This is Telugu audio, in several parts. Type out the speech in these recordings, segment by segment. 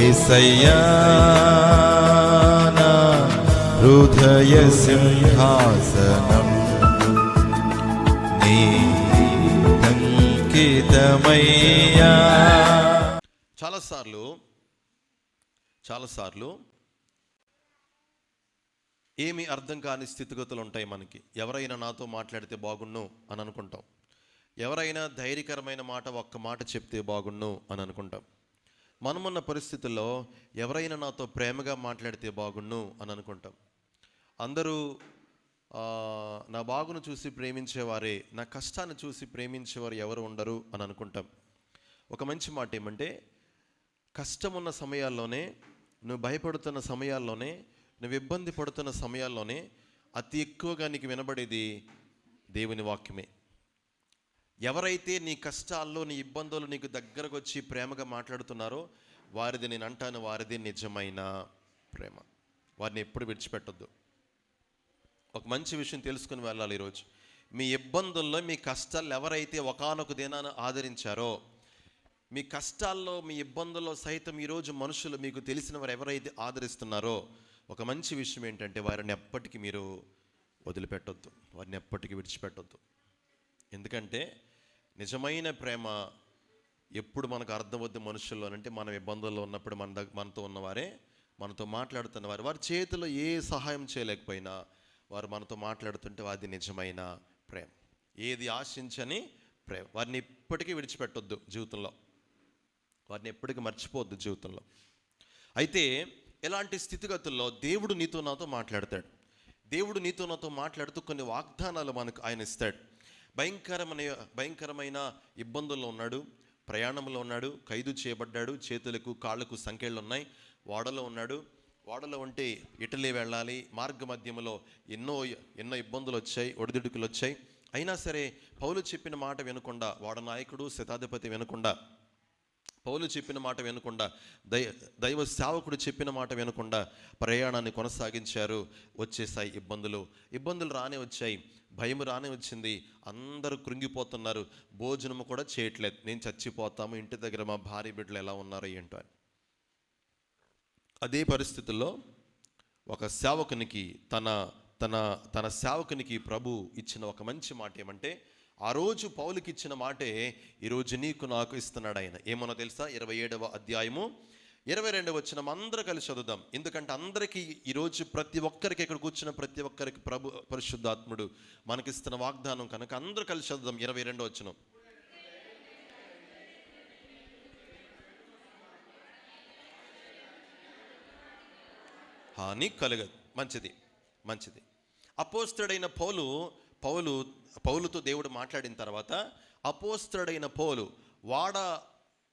ఏసయ్యా నా హృదయ సింహాసనం. నీ అంకితమయ్యా. చాలాసార్లు చాలాసార్లు ఏమి అర్థం కాని స్థితిగతులు ఉంటాయి మనకి. ఎవరైనా నాతో మాట్లాడితే బాగుండు అని అనుకుంటాం. ఎవరైనా ధైర్యకరమైన మాట ఒక్క మాట చెప్తే బాగుండు అని అనుకుంటాం. మనమున్న పరిస్థితుల్లో ఎవరైనా నాతో ప్రేమగా మాట్లాడితే బాగుండు అని అనుకుంటాం. అందరూ నా బాగును చూసి ప్రేమించేవారే నా కష్టాన్ని చూసి ప్రేమించేవారు ఎవరు ఉండరు అని అనుకుంటాం. ఒక మంచి మాట ఏమంటే కష్టం ఉన్న సమయాల్లోనే నువ్వు భయపడుతున్న సమయాల్లోనే నువ్వు ఇబ్బంది పడుతున్న సమయాల్లోనే అతి ఎక్కువగా నీకు వినబడేది దేవుని వాక్యమే. ఎవరైతే నీ కష్టాల్లో నీ ఇబ్బందులు నీకు దగ్గరకు వచ్చి ప్రేమగా మాట్లాడుతున్నారో వారిది నేను అంటాను వారిది నిజమైన ప్రేమ. వారిని ఎప్పుడు విడిచిపెట్టొద్దు. ఒక మంచి విషయం తెలుసుకుని వెళ్ళాలి ఈరోజు. మీ ఇబ్బందుల్లో మీ కష్టాలు ఎవరైతే ఒకానొక దినాన ఆదరించారో మీ కష్టాల్లో మీ ఇబ్బందుల్లో సైతం ఈరోజు మనుషులు మీకు తెలిసిన వారు ఎవరైతే ఆదరిస్తున్నారో ఒక మంచి విషయం ఏంటంటే వారిని ఎప్పటికీ మీరు వదిలిపెట్టొద్దు. వారిని ఎప్పటికీ విడిచిపెట్టొద్దు. ఎందుకంటే నిజమైన ప్రేమ ఎప్పుడు మనకు అర్థమవుద్ది మనుషుల్లో అంటే మనం ఇబ్బందుల్లో ఉన్నప్పుడు మన దగ్గర మనతో ఉన్నవారే మనతో మాట్లాడుతున్న వారు. వారి చేతిలో ఏ సహాయం చేయలేకపోయినా వారు మనతో మాట్లాడుతుంటే అది నిజమైన ప్రేమ. ఏది ఆశించని ప్రేమ. వారిని ఇప్పటికీ విడిచిపెట్టొద్దు జీవితంలో. వారిని ఎప్పటికీ మర్చిపోవద్దు జీవితంలో. అయితే ఎలాంటి స్థితిగతుల్లో దేవుడు నీతో నాతో మాట్లాడతాడు. దేవుడు నీతో నాతో మాట్లాడుతూ కొన్ని వాగ్దానాలు మనకు ఆయన ఇస్తాడు. భయంకరమైన భయంకరమైన ఇబ్బందుల్లో ఉన్నాడు. ప్రయాణంలో ఉన్నాడు. ఖైదు చేయబడ్డాడు. చేతులకు కాళ్ళకు సంఖ్యలు ఉన్నాయి వాడలో ఉన్నాడు. వాడలో ఉంటే ఇటలీ వెళ్ళాలి. మార్గ మధ్యములో ఎన్నో ఎన్నో ఇబ్బందులు వచ్చాయి ఒడిదుడుకులు వచ్చాయి అయినా సరే పౌలు చెప్పిన మాట వినకుండా వాడ నాయకుడు శతాధిపతి వినకుండా పౌలు చెప్పిన మాట వినకుండా దై దైవ సేవకుడు చెప్పిన మాట వినకుండా ప్రయాణాన్ని కొనసాగించారు. వచ్చేసాయి ఇబ్బందులు. ఇబ్బందులు రానే వచ్చాయి. భయం రానే వచ్చింది. అందరూ కృంగిపోతున్నారు. భోజనము కూడా చేయట్లేదు. నేను చచ్చిపోతాము. ఇంటి దగ్గర మా భార్య బిడ్డలు ఎలా ఉన్నారో ఏంటో అని. అదే పరిస్థితుల్లో ఒక సేవకునికి తన తన తన సేవకునికి ప్రభు ఇచ్చిన ఒక మంచి మాట ఏమంటే ఆ రోజు పౌలుకి ఇచ్చిన మాటే ఈరోజు నీకు నాకు ఇస్తున్నాడు ఆయన. ఏమన్నా తెలుసా? ఇరవై ఏడవ అధ్యాయము ఇరవై రెండవ వచ్చిన అందరూ కలిసి చదువుదాం. ఎందుకంటే అందరికీ ఈరోజు ప్రతి ఒక్కరికి ఇక్కడ కూర్చున్న ప్రతి ఒక్కరికి ప్రభు పరిశుద్ధాత్ముడు మనకిస్తున్న వాగ్దానం కనుక అందరూ కలిసి చదువుదాం. ఇరవై రెండవ వచ్చిన హాని కలగదు. మంచిది మంచిది. అపోస్తుడైన పౌలు పౌలు పౌలుతో దేవుడు మాట్లాడిన తర్వాత అపోస్త్రుడైన పౌలు వాడ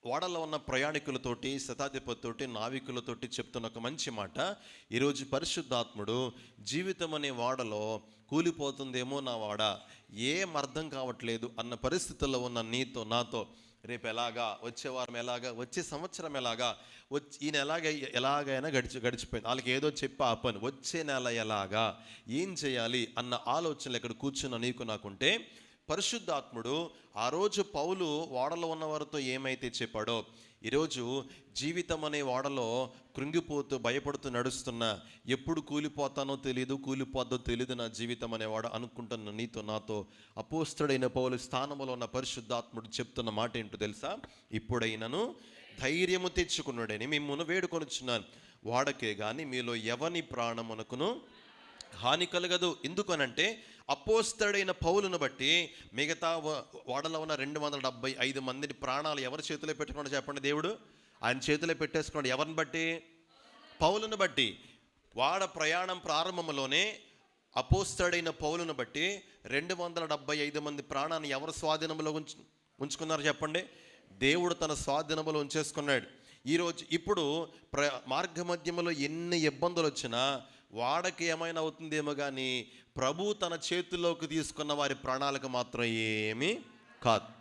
వాడలో ఉన్న ప్రయాణికులతోటి శతాధిపతితోటి నావికులతోటి చెప్తున్న ఒక మంచి మాట. ఈరోజు పరిశుద్ధాత్ముడు జీవితం అనే వాడలో కూలిపోతుందేమో నా వాడ. ఏం అర్థం కావట్లేదు అన్న పరిస్థితుల్లో ఉన్న నీతో నాతో రేపు ఎలాగా వచ్చే వారం ఎలాగా వచ్చే సంవత్సరం ఎలాగా వచ్చి ఈయన ఎలాగ ఎలాగైనా గడిచి గడిచిపోయింది. వాళ్ళకి ఏదో చెప్పి ఆపను వచ్చే నెల ఎలాగా ఏం చేయాలి అన్న ఆలోచనలు ఇక్కడ కూర్చున్న నీకు నాకుంటే పరిశుద్ధాత్ముడు ఆ రోజు పౌలు ఓడలో ఉన్న వారితో ఏమైతే చెప్పాడో ఈరోజు జీవితం అనే ఓడలో కృంగిపోతూ భయపడుతూ నడుస్తున్న ఎప్పుడు కూలిపోతానో తెలియదు కూలిపోద్దో తెలియదు నా జీవితం అనేవాడ అనుకుంటున్న నీతో నాతో అపోస్తుడైన పౌలు స్థానంలో ఉన్న పరిశుద్ధాత్ముడు చెప్తున్న మాట ఏంటో తెలుసా? ఇప్పుడైనను ధైర్యము తెచ్చుకున్నాడని మిమ్మల్ని వేడుకొనుచున్నాను. వాడకే కానీ మీలో ఎవని ప్రాణమునకును హాని కలగదు. ఎందుకనంటే అపోస్తడైన పౌలును బట్టి మిగతా వ- వాడలో ఉన్న రెండు వందల డెబ్బై ఐదు మందిని ప్రాణాలు ఎవరి చేతిలో పెట్టుకున్నాడు చెప్పండి దేవుడు? ఆయన చేతిలో పెట్టేసుకున్నాడు ఎవరిని బట్టి? పౌలును బట్టి. వాడ ప్రయాణం ప్రారంభంలోనే అపోస్తడైన పౌలును బట్టి రెండు వందల డెబ్బై ఐదు మంది ప్రాణాన్ని ఎవరు స్వాధీనంలో ఉంచు ఉంచుకున్నారు చెప్పండి? దేవుడు తన స్వాధీనంలో ఉంచేసుకున్నాడు. ఈరోజు ఇప్పుడు ప్ర మార్గ మధ్యంలో ఎన్ని ఇబ్బందులు వచ్చినా వాడకి ఏమైనా అవుతుందేమో కానీ ప్రభు తన చేతుల్లోకి తీసుకున్న వారి ప్రాణాలకు మాత్రం ఏమీ కాదు.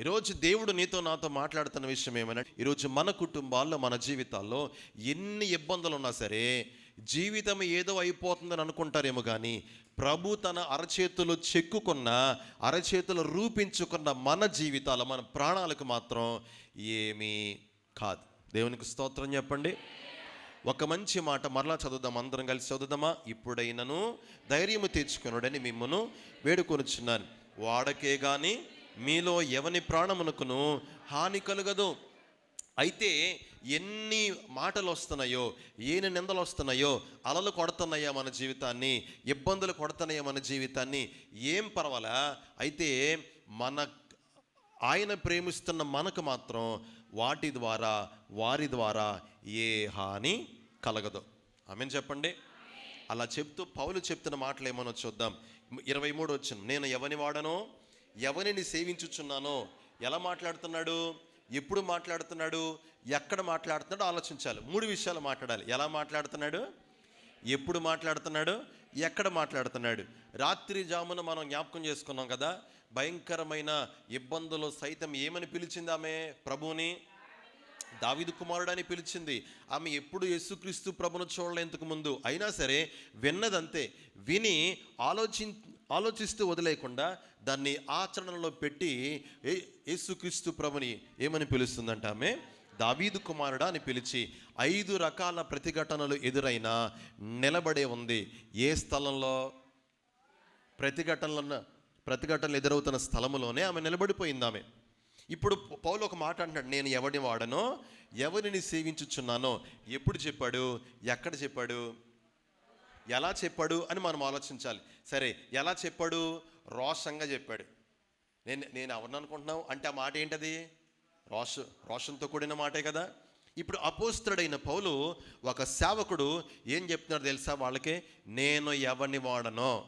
ఈరోజు దేవుడు నీతో నాతో మాట్లాడుతున్న విషయం ఏమైనా ఈరోజు మన కుటుంబాల్లో మన జీవితాల్లో ఎన్ని ఇబ్బందులు ఉన్నా సరే జీవితం ఏదో అయిపోతుందని అనుకుంటారేమో కానీ ప్రభు తన అరచేతులు చెక్కుకున్న అరచేతులు రూపించుకున్న మన జీవితాల మన ప్రాణాలకు మాత్రం ఏమీ కాదు. దేవునికి స్తోత్రం చెప్పండి. ఒక మంచి మాట మరలా చదువుదాం అందరం కలిసి చదువుదామా? ఇప్పుడైనను ధైర్యము తెచ్చుకొనుడని మిమ్మను వేడుకొనుచున్నాను. వాడకే కానీ మీలో ఎవని ప్రాణమునకును హాని కలుగదు. అయితే ఎన్ని మాటలు వస్తున్నాయో ఏని నిందలు వస్తున్నాయో అలలు కొడుతున్నాయా మన జీవితాన్ని ఇబ్బందులు కొడుతున్నాయా మన జీవితాన్ని ఏం పర్వాలా? అయితే మన ఆయన ప్రేమిస్తున్న మనకు మాత్రం వాటి ద్వారా వారి ద్వారా ఏ హాని కలగదు. ఆమెను చెప్పండి? అలా చెప్తూ పౌలు చెప్తున్న మాటలు ఏమనో చూద్దాం. ఇరవై మూడు వచ్చిన నేను ఎవని వాడనో? ఎవరిని సేవించుచున్నానో? ఎలా మాట్లాడుతున్నాడు? ఎప్పుడు మాట్లాడుతున్నాడు? ఎక్కడ మాట్లాడుతున్నాడో? ఆలోచించాలి. మూడు విషయాలు మాట్లాడాలి. ఎలా మాట్లాడుతున్నాడు? ఎప్పుడు మాట్లాడుతున్నాడు? ఎక్కడ మాట్లాడుతున్నాడు? రాత్రి జామున మనం జ్ఞాపకం చేసుకున్నాం కదా భయంకరమైన ఇబ్బందులు సైతం ఏమని పిలిచిందామే ప్రభువుని? దావిదు కుమారుడని పిలిచింది. ఆమె ఎప్పుడు యేసుక్రీస్తు ప్రభును చూడలేంతకు ముందు. అయినా సరే విన్నదంతే. విని ఆలోచి ఆలోచిస్తూ వదిలేయకుండా దాన్ని ఆచరణలో పెట్టి ఏ- యేసుక్రీస్తు ప్రభుని ఏమని పిలుస్తుందంట ఆమె? దావీదు కుమారుడా అని పిలిచి ఐదు రకాల ప్రతిఘటనలు ఎదురైనా నిలబడే ఉంది. ఏ స్థలంలో? ప్రతిఘటనలను ప్రతిఘటనలు ఎదురవుతున్న స్థలములోనే ఆమె నిలబడిపోయింది ఆమె. ఇప్పుడు పౌలు ఒక మాట అంటాడు నేను ఎవడిని వాడనో ఎవరిని సేవించుచున్నానో ఎప్పుడు చెప్పాడు ఎక్కడ చెప్పాడు ఎలా చెప్పాడు అని మనం ఆలోచించాలి. సరే ఎలా చెప్పాడు? రోషంగా చెప్పాడు. నేను నేను ఎవరిని అనుకుంటున్నావు? అంటే ఆ మాట ఏంటది? రోష రోషంతో కూడిన మాటే కదా. ఇప్పుడు అపోస్తుడైన పౌలు ఒక సేవకుడు ఏం చెప్తున్నాడు తెలుసా వాళ్ళకి? నేను ఎవరిని వాడనో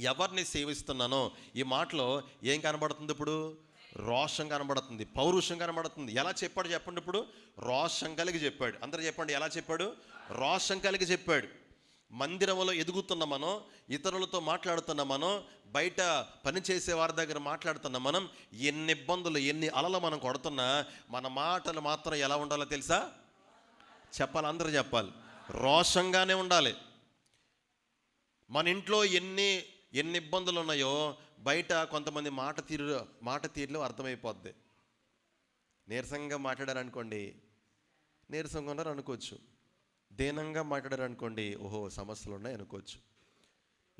ఎవరిని సేవిస్తున్నానో. ఈ మాటలో ఏం కనబడుతుంది ఇప్పుడు? రోషం కనబడుతుంది పౌరుషం కనబడుతుంది. ఎలా చెప్పాడు చెప్పండి ఇప్పుడు? రోషం కలిగి చెప్పాడు. అందరూ చెప్పండి ఎలా చెప్పాడు? రోషం కలిగి చెప్పాడు. మందిరంలో ఎదుగుతున్న మనం ఇతరులతో మాట్లాడుతున్న మనం బయట పనిచేసే వారి దగ్గర మాట్లాడుతున్న మనం ఎన్ని ఇబ్బందులు ఎన్ని అలలు మనం కొడుతున్నా మన మాటలు మాత్రం ఎలా ఉండాలో తెలుసా? చెప్పాలి అందరూ చెప్పాలి. రోషంగానే ఉండాలి. మన ఇంట్లో ఎన్ని ఎన్ని ఇబ్బందులు ఉన్నాయో బయట కొంతమంది మాట తీరు మాట తీరులో అర్థమైపోద్ది. నీరసంగా మాట్లాడారనుకోండి నీరసంగా ఉన్నారు అనుకోవచ్చు. దీనంగా మాట్లాడారనుకోండి ఓహో సమస్యలు ఉన్నాయి అనుకోవచ్చు.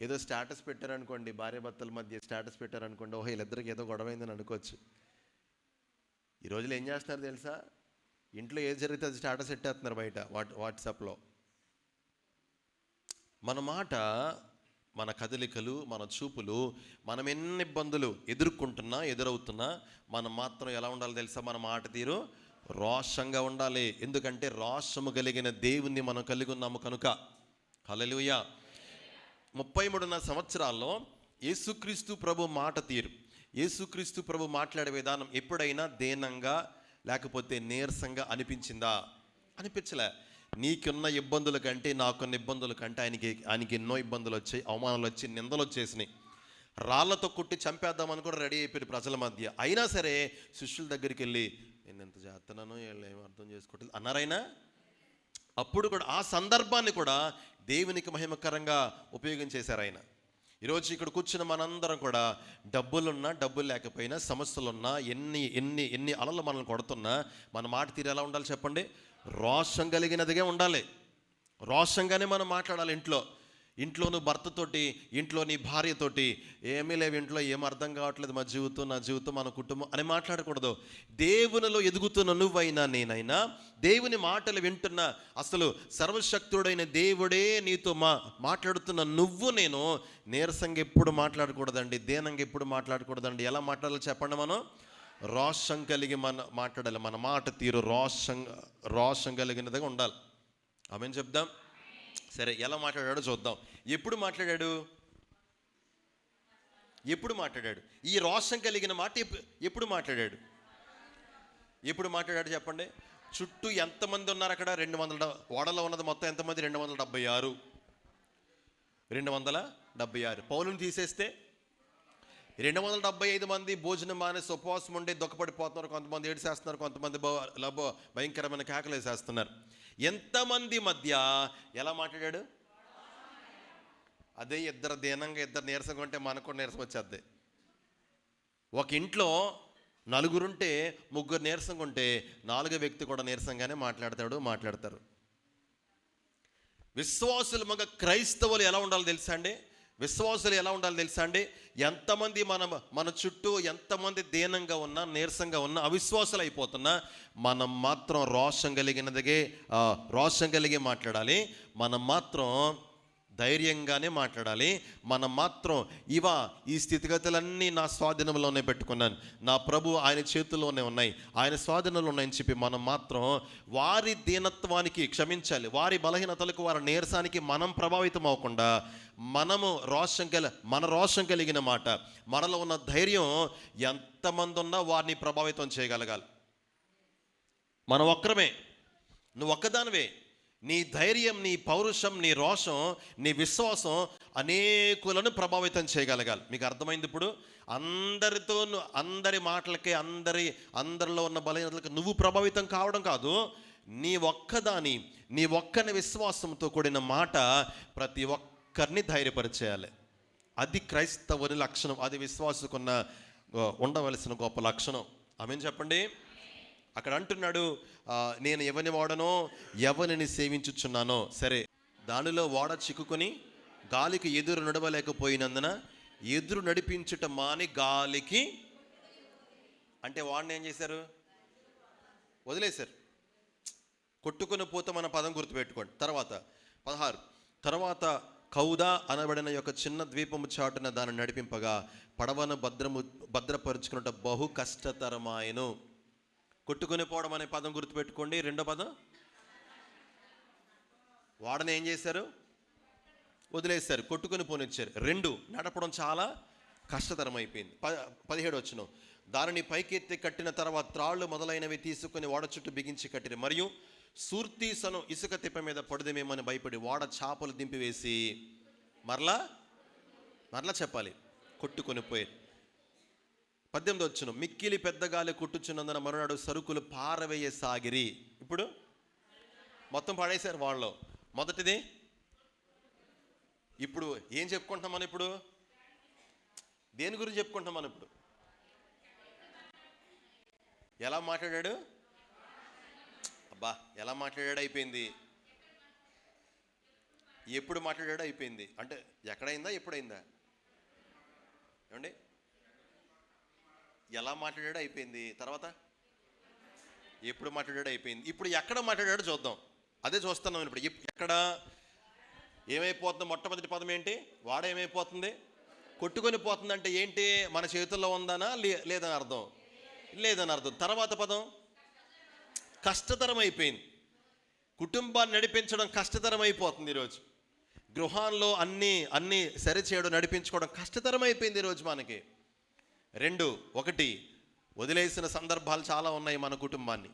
ఏదో స్టేటస్ పెట్టారనుకోండి భార్య భర్తల మధ్య స్టేటస్ పెట్టారనుకోండి ఓహో వీళ్ళిద్దరికి ఏదో గొడవ అయిందని అనుకోవచ్చు. ఈ రోజులు ఏం చేస్తున్నారు తెలుసా? ఇంట్లో ఏది జరిగితే అది స్టేటస్ పెట్టేస్తున్నారు బయట వాట్ వాట్సాప్లో. మన మాట మన కదలికలు మన చూపులు మనం ఎన్ని ఇబ్బందులు ఎదుర్కొంటున్నా ఎదురవుతున్నా మనం మాత్రం ఎలా ఉండాలి తెలుసా? మన మాట తీరు రోషంగా ఉండాలి. ఎందుకంటే రోషము కలిగిన దేవుణ్ణి మనం కలిగి ఉన్నాము కనుక. హలలుయ ముప్పై మూడున్నర సంవత్సరాల్లో యేసుక్రీస్తు ప్రభు మాట తీరు. యేసుక్రీస్తు ప్రభు మాట్లాడే విధానం ఎప్పుడైనా దేనంగా లేకపోతే నీరసంగా అనిపించిందా? అనిపించలే. నీకున్న ఇబ్బందుల కంటే నాకున్న ఇబ్బందుల కంటే ఆయనకి ఆయనకి ఎన్నో ఇబ్బందులు వచ్చాయి అవమానాలు వచ్చి నిందలు వచ్చేసినాయి. రాళ్ళతో కొట్టి చంపేద్దామని కూడా రెడీ అయిపోయారు ప్రజల మధ్య. అయినా సరే శిష్యుల దగ్గరికి వెళ్ళి నేను ఎంత చేస్తున్నానో వీళ్ళు ఏమి అర్థం చేసుకోవట్లేదు అన్నారైనా అప్పుడు కూడా ఆ సందర్భాన్ని కూడా దేవునికి మహిమకరంగా ఉపయోగించేశారు ఆయన ఈరోజు ఇక్కడ కూర్చున్న మనందరం కూడా డబ్బులున్నా డబ్బులు లేకపోయినా సమస్యలున్నా ఎన్ని ఎన్ని ఎన్ని అలలు మనల్ని కొడుతున్నా మన మాట తీరు ఎలా ఉండాలి చెప్పండి? రోషం కలిగినదిగా ఉండాలి. రోషంగానే మనం మాట్లాడాలి ఇంట్లో. ఇంట్లో నువ్వు భర్తతోటి ఇంట్లో నీ భార్యతోటి ఏమీ లేవు ఇంట్లో ఏం అర్థం కావట్లేదు మా జీవితం నా జీవితం మన కుటుంబం అని మాట్లాడకూడదు. దేవునిలో ఎదుగుతున్న నువ్వైనా నేనైనా దేవుని మాటలు వింటున్న అసలు సర్వశక్తుడైన దేవుడే నీతో మా మాట్లాడుతున్న నువ్వు నేను నీరసంగా ఎప్పుడు మాట్లాడకూడదండి దేనంగా ఎప్పుడు మాట్లాడకూడదండి. ఎలా మాట్లాడాలో చెప్పండి మనం? రోషం కలిగి మన మాట్లాడాలి. మన మాట తీరు రోషం రోషం కలిగినదిగా ఉండాలి. ఆమెను చెప్దాం? సరే ఎలా మాట్లాడాడో చూద్దాం. ఎప్పుడు మాట్లాడాడు? ఎప్పుడు మాట్లాడాడు? ఈ రోషం కలిగిన మాట ఎప్పుడు మాట్లాడాడు? ఎప్పుడు మాట్లాడాడు చెప్పండి? చుట్టూ ఎంతమంది ఉన్నారు అక్కడ? రెండు వందల ఓడలో ఉన్నది మొత్తం ఎంతమంది? రెండు వందల డెబ్బై ఆరు. రెండు వందల డెబ్బై ఆరు. పౌలను తీసేస్తే రెండు వందల డెబ్బై ఐదు మంది భోజనం మానేసి ఉపవాసం ఉండి దుఃఖపడిపోతున్నారు. కొంతమంది ఏడిసేస్తున్నారు కొంతమంది బో లబో భయంకరమైన కేకలు వేసేస్తున్నారు. ఎంతమంది మధ్య ఎలా మాట్లాడాడు? అదే ఇద్దరు దీనంగా ఇద్దరు నీరసంగా ఉంటే మనకు కూడా నీరసం వచ్చేద్ది. ఒక ఇంట్లో నలుగురుంటే ముగ్గురు నీరసంగా ఉంటే నాలుగో వ్యక్తి కూడా నీరసంగానే మాట్లాడతాడు మాట్లాడతారు. విశ్వాసులు మగ క్రైస్తవులు ఎలా ఉండాలో తెలుసా అండి? విశ్వాసులు ఎలా ఉండాలో తెలుసా అండి? ఎంతమంది మన మన చుట్టూ ఎంతమంది దీనంగా ఉన్నా నీరసంగా ఉన్నా అవిశ్వాసులు అయిపోతున్నా మనం మాత్రం రోషం కలిగినదిగే రోషం కలిగి మాట్లాడాలి. మనం మాత్రం ధైర్యంగానే మాట్లాడాలి. మనం మాత్రం ఇవా ఈ స్థితిగతులన్నీ నా స్వాధీనంలోనే పెట్టుకున్నాను. నా ప్రభు ఆయన చేతుల్లోనే ఉన్నాయి. ఆయన స్వాధీనంలో ఉన్నాయని చెప్పి మనం మాత్రం వారి దీనత్వానికి క్షమించాలి. వారి బలహీనతలకు వారి నీరసానికి మనం ప్రభావితం అవ్వకుండా మనము రోషం కల మన రోషం కలిగిన మాట మనలో ఉన్న ధైర్యం ఎంతమంది ఉన్నా వారిని ప్రభావితం చేయగలగాలి. మనం ఒక్కరమే. నువ్వు ఒక్కదానివే. నీ ధైర్యం నీ పౌరుషం నీ రోషం నీ విశ్వాసం అనేకులను ప్రభావితం చేయగలగాలి. మీకు అర్థమైంది ఇప్పుడు? అందరితో అందరి మాటలకి అందరి అందరిలో ఉన్న బలహీనతలకు నువ్వు ప్రభావితం కావడం కాదు. నీ ఒక్కదాని నీ ఒక్కని విశ్వాసంతో కూడిన మాట ప్రతి ఒక్కరిని ధైర్యపరిచేయాలి. అది క్రైస్తవుని లక్షణం అది విశ్వాసకున్న ఉండవలసిన గొప్ప లక్షణం. ఆమెను చెప్పండి? అక్కడ అంటున్నాడు నేను ఎవని వాడనో ఎవరిని సేవించుచున్నానో. సరే దానిలో వాడ చిక్కుకొని గాలికి ఎదురు నడవలేకపోయినందున ఎదురు నడిపించుట మాని గాలికి అంటే వాడిని ఏం చేశారు? వదిలేశారు. కొట్టుకుని పోతే మన పదం గుర్తుపెట్టుకోండి. తర్వాత పదహారు. తర్వాత కౌదా అనబడిన యొక్క చిన్న ద్వీపము చాటున దాన్ని నడిపింపగా పడవను భద్రము భద్రపరుచుకున్నట బహు కష్టతరమాయను. కొట్టుకొని పోవడం అనే పదం గుర్తుపెట్టుకోండి. రెండో పదం. వాడని ఏం చేశారు? వదిలేశారు. కొట్టుకొని పోనిచ్చారు. రెండు నడపడం చాలా కష్టతరం అయిపోయింది ప పదిహేడు వచ్చిన. దానిని పైకెత్తి కట్టిన తర్వాత త్రాళ్ళు మొదలైనవి తీసుకుని వాడ చుట్టూ బిగించి కట్టిన మరియు సూర్తీసను ఇసుక తిప్ప మీద పడదేమేమని భయపడి వాడ చేపలు దింపివేసి మరలా మరలా చెప్పాలి. కొట్టుకొని పోయారు పద్దెనిమిది వచ్చిన మిక్కిలి పెద్ద గాలి కొట్టుచున్నందున మరునాడు సరుకులు పారవేయసాగిరి ఇప్పుడు మొత్తం పడేశారు వాళ్ళు. మొదటిది ఇప్పుడు ఏం చెప్పుకుంటున్నాం మనం ఇప్పుడు? దేని గురించి చెప్పుకుంటున్నాం మనం ఇప్పుడు? ఎలా మాట్లాడాడు? అబ్బా ఎలా మాట్లాడాడు? అయిపోయింది. ఎప్పుడు మాట్లాడాడు? అయిపోయింది. అంటే ఎక్కడైందా? ఎప్పుడైందా? ఏమండి? ఎలా మాట్లాడాడు అయిపోయింది. తర్వాత? ఎప్పుడు మాట్లాడాడు అయిపోయింది. ఇప్పుడు ఎక్కడ మాట్లాడాడో చూద్దాం. అదే చూస్తున్నాం ఇప్పుడు. ఎక్కడ? ఏమైపోతుంది? మొట్టమొదటి పదం ఏంటి? వాడ ఏమైపోతుంది? కొట్టుకొని పోతుంది అంటే ఏంటి? మన చేతుల్లో ఉందనా? లే- లేదని అర్థం. లేదని అర్థం. తర్వాత పదం? కష్టతరం అయిపోయింది కుటుంబాన్ని నడిపించడం కష్టతరం అయిపోతుంది ఈరోజు. గృహాల్లో అన్నీ అన్నీ సరిచేయడం నడిపించుకోవడం కష్టతరం అయిపోయింది ఈరోజు మనకి. రెండు ఒకటి. వదిలేసిన సందర్భాలు చాలా ఉన్నాయి మన కుటుంబాన్ని.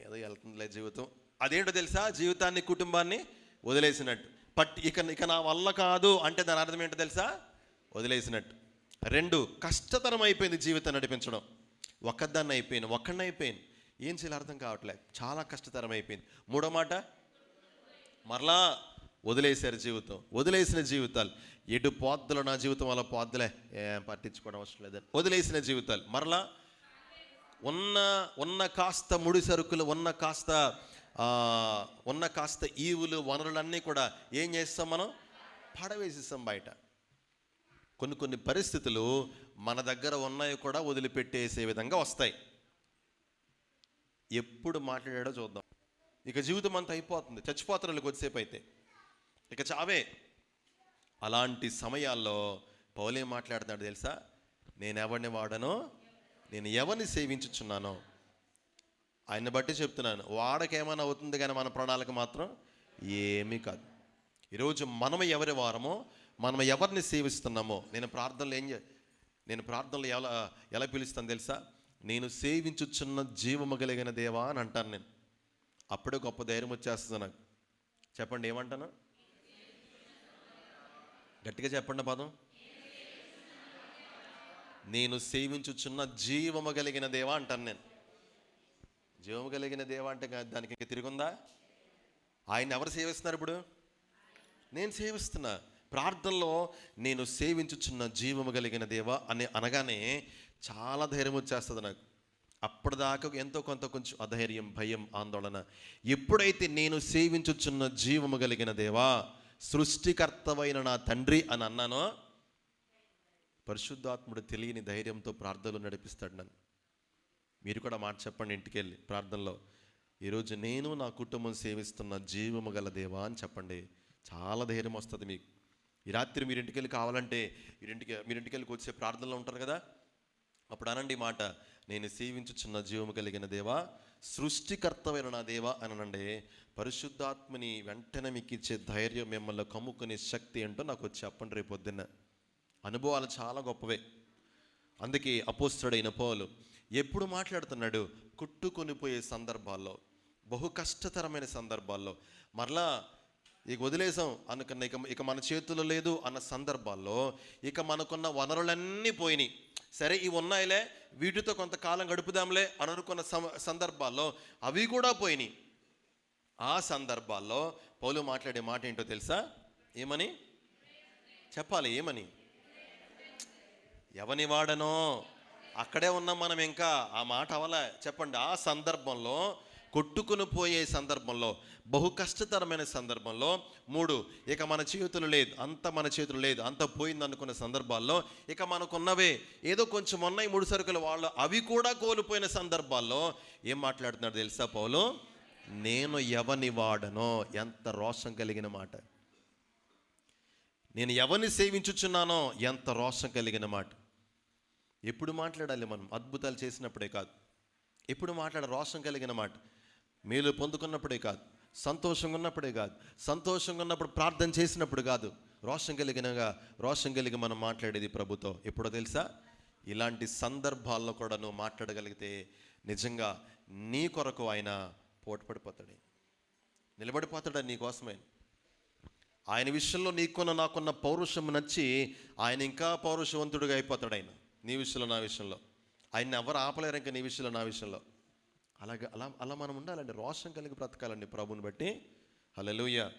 ఏదో వెళ్తుందిలే జీవితం. అదేంటో తెలుసా? జీవితాన్ని కుటుంబాన్ని వదిలేసినట్టు. పట్ ఇక ఇక నా వల్ల కాదు అంటే దాని అర్థం ఏంటో తెలుసా? వదిలేసినట్టు. రెండు కష్టతరం అయిపోయింది జీవితం నడిపించడం. ఒక్కదాన్ని అయిపోయింది ఒక్కడిని అయిపోయింది ఏం చేయాలి అర్థం కావట్లేదు చాలా కష్టతరం అయిపోయింది. మూడో మాట? మరలా వదిలేశారు జీవితం. వదిలేసిన జీవితాలు. ఎటు పోద్దులు నా జీవితం అలా పోద్దులే. ఏం పట్టించుకోవడం అవసరం లేదని వదిలేసిన జీవితాలు. మరలా ఉన్న ఉన్న కాస్త ముడి సరుకులు ఉన్న కాస్త ఆ, ఉన్న కాస్త ఈవులు వనరులన్నీ కూడా ఏం చేస్తాం మనం? పడవేసిస్తాం బయట. కొన్ని కొన్ని పరిస్థితులు మన దగ్గర ఉన్నాయి కూడా వదిలిపెట్టేసే విధంగా వస్తాయి. ఎప్పుడు మాట్లాడాడో చూద్దాం. ఇక జీవితం అంతా అయిపోతుంది. చచ్చిపోతారు కొద్దిసేపు అయితే. ఇక చావే. అలాంటి సమయాల్లో పౌలేం మాట్లాడుతున్నాడు తెలుసా? నేను ఎవరిని వాడనో? నేను ఎవరిని సేవించుచున్నానో? ఆయన్ని బట్టి చెప్తున్నాను. వాడకేమైనా అవుతుంది కానీ మన ప్రణాళిక మాత్రం ఏమీ కాదు. ఈరోజు మనం ఎవరి వారమో? మనం ఎవరిని సేవిస్తున్నామో? నేను ప్రార్థనలు ఏం చే- నేను ప్రార్థనలు ఎలా ఎలా పిలుస్తాను తెలుసా? నేను సేవించుచున్న జీవము కలిగిన దేవా అని అంటాను నేను. అప్పుడే గొప్ప ధైర్యం వచ్చేస్తుంది నాకు. చెప్పండి ఏమంటాను? గట్టిగా చెప్పండి పదం. నేను సేవించుచున్న జీవము కలిగిన దేవా అంటాను నేను. జీవము కలిగిన దేవా అంటే దానికి ఇంకా తిరుగుందా? ఆయన ఎవరు సేవిస్తున్నారు ఇప్పుడు? నేను సేవిస్తున్నా. ప్రార్థనలో నేను సేవించుచున్న జీవము కలిగిన దేవా అని అనగానే చాలా ధైర్యం వచ్చేస్తుంది నాకు. అప్పటిదాకా ఎంతో కొంత కొంచెం అధైర్యం భయం ఆందోళన. ఎప్పుడైతే నేను సేవించుచున్న జీవము కలిగిన దేవా సృష్టికర్తవైన నా తండ్రి అని అన్నానో పరిశుద్ధాత్ముడు తెలియని ధైర్యంతో ప్రార్థనలు నడిపిస్తాడు నన్ను. మీరు కూడా మాట చెప్పండి ఇంటికి వెళ్ళి ప్రార్థనలో. ఈరోజు నేను నా కుటుంబం సేవిస్తున్న జీవము గల దేవా అని చెప్పండి. చాలా ధైర్యం వస్తుంది మీకు. ఈ రాత్రి మీరు వెళ్ళి కావాలంటే మీరింటికి మీరు వెళ్ళి వచ్చే ప్రార్థనలో ఉంటారు కదా? అప్పుడు అనండి మాట నేను సేవించుచున్న జీవము కలిగిన దేవా సృష్టికర్తమైన నా దేవా అనండి. పరిశుద్ధాత్మని వెంటనే మీకు ఇచ్చే ధైర్యం మిమ్మల్ని కమ్ముకునే శక్తి ఏంటో నాకు వచ్చి చెప్పండి రేపు పొద్దున్న. అనుభవాలు చాలా గొప్పవే. అందుకే అపోస్తుడైన పోలు ఎప్పుడు మాట్లాడుతున్నాడు కుట్టుకొనిపోయే సందర్భాల్లో బహు కష్టతరమైన సందర్భాల్లో మరలా ఇక వదిలేసాం అనుకున్న ఇక ఇక మన చేతుల్లో లేదు అన్న సందర్భాల్లో ఇక మనకున్న వనరులన్నీ పోయినాయి. సరే ఇవి ఉన్నాయిలే వీటితో కొంతకాలం గడుపుదాంలే అని అనుకున్న సందర్భాల్లో అవి కూడా పోయినాయి. ఆ సందర్భాల్లో పౌలు మాట్లాడే మాట ఏంటో తెలుసా? ఏమని? చెప్పాలి ఏమని? ఎవని వాడనో? అక్కడే ఉన్నాం మనం ఇంకా. ఆ మాట అవలే. చెప్పండి ఆ సందర్భంలో కొట్టుకుని పోయే సందర్భంలో బహు కష్టతరమైన సందర్భంలో మూడు ఇక మన చేతులు లేదు అంత మన చేతులు లేదు అంత పోయింది అనుకున్న సందర్భాల్లో ఇక మనకున్నవే ఏదో కొంచెం ఉన్నాయి మూడు సరుకులు వాళ్ళు అవి కూడా కోల్పోయిన సందర్భాల్లో ఏం మాట్లాడుతున్నాడు తెలుసా పౌలు? నేను ఎవని వాడనో ఎంత రోషం కలిగిన మాట. నేను ఎవరిని సేవించుచున్నానో ఎంత రోషం కలిగిన మాట. ఎప్పుడు మాట్లాడాలి మనం? అద్భుతాలు చేసినప్పుడే కాదు. ఎప్పుడు మాట్లాడ రోషం కలిగిన మాట? మేలు పొందుకున్నప్పుడే కాదు సంతోషంగా ఉన్నప్పుడే కాదు సంతోషంగా ఉన్నప్పుడు ప్రార్థన చేసినప్పుడు కాదు రోషం కలిగినగా రోషం కలిగి మనం మాట్లాడేది ప్రభుతో. ఎప్పుడో తెలుసా? ఇలాంటి సందర్భాల్లో కూడా నువ్వు మాట్లాడగలిగితే నిజంగా నీ కొరకు ఆయన పోటపడిపోతాడు. నిలబడిపోతాడు నీ కోసమే? ఆయన విషయంలో నీకున్న నాకున్న పౌరుషం నచ్చి ఆయన ఇంకా పౌరుషవంతుడిగా అయిపోతాడు ఆయన. నీ విషయంలో నా విషయంలో. ఆయన ఎవరు ఆపలేరు ఇంకా నీ విషయంలో నా విషయంలో. అలాగే అలా అలా మనం ఉండాలండి. రోషం కలిగి బ్రతకాలండి ప్రభుని బట్టి. హల్లెలూయా.